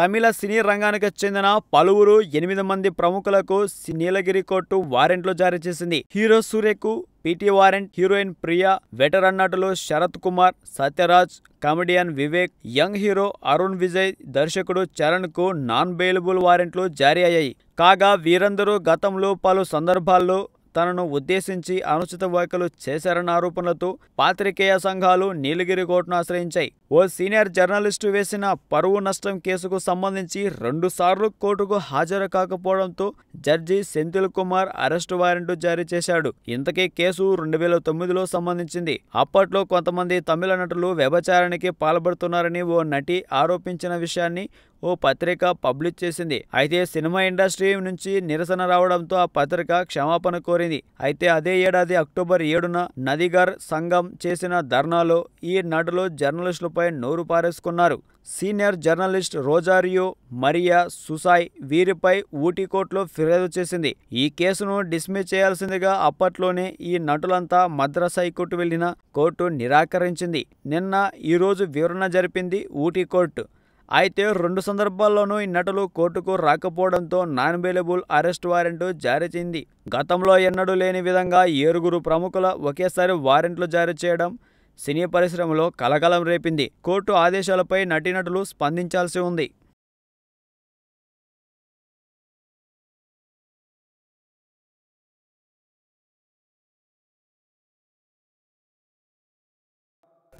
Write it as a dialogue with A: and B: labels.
A: తమిళ సినీ రంగానికి చెందిన పలువురు ఎనిమిది మంది ప్రముఖులకు సి- నీలగిరి కోర్టు వారెంట్లు జారీ చేసింది. Hero సూర్యకు P T warrant heroine Priya veteran నటులు Sarath Kumar Sathyaraj comedian Vivek young hero Arun Vijay దర్శకుడు చరణ్కు నాన్ బెయిలబుల్ వారెంట్లు జారీ అయ్యాయి. కాగా వీరందరూ గతంలో పలు సందర్భాల్లో తనను ఉద్దేశించి అనుచిత వ్యాఖ్యలు చేశారన్న ఆరోపణలతో పాత్రికేయ సంఘాలు నీలగిరి కోర్టును ఆశ్రయించాయి. ఓ సీనియర్ జర్నలిస్టు వేసిన పరువు నష్టం కేసుకు సంబంధించి రెండుసార్లు కోర్టుకు హాజరు కాకపోవడంతో judge Senthil Kumar arrest warrant జారీ చేశాడు. ఇంతకీ కేసు రెండు వేల తొమ్మిదిలో సంబంధించింది. అప్పట్లో కొంతమంది తమిళ నటులు వ్యభచారానికి పాల్పడుతున్నారని ఓ నటి ఆరోపించిన విషయాన్ని ఓ పత్రిక పబ్లిష్ చేసింది. అయితే సినిమా ఇండస్ట్రీ నుంచి నిరసన రావడంతో ఆ పత్రిక క్షమాపణ కోరింది. అయితే అదే ఏడాది అక్టోబర్ ఏడున నదిగర్ సంఘం చేసిన ధర్నాలో ఈ నటులు జర్నలిస్టులపై నోరు పారేసుకున్నారు. సీనియర్ జర్నలిస్ట్ రోజారియో మరియా సుసాయ్ వీరిపై ఊటీ కోర్టులో ఫిర్యాదు చేసింది. ఈ కేసును డిస్మిస్ చేయాల్సిందిగా అప్పట్లోనే ఈ నటులంతా మద్రాస్ హైకోర్టు వెళ్ళిన కోర్టు నిరాకరించింది. నిన్న ఈ రోజు వివరణ జరిపింది ఊటీ కోర్టు. అయితే రెండు సందర్భాల్లోనూ ఈ నటులు కోర్టుకు రాకపోవడంతో నాన్ బెయిలబుల్ అరెస్ట్ వారెంట్ జారీ చేయింది గతంలో ఎన్నడూ లేని విధంగా ఏరుగురు ప్రముఖుల ఒకేసారి వారెంట్లు జారీ చేయడం సినీ పరిశ్రమలో కలకలం రేపింది. కోర్టు ఆదేశాలపై నటీనటులు స్పందించాల్సి ఉంది.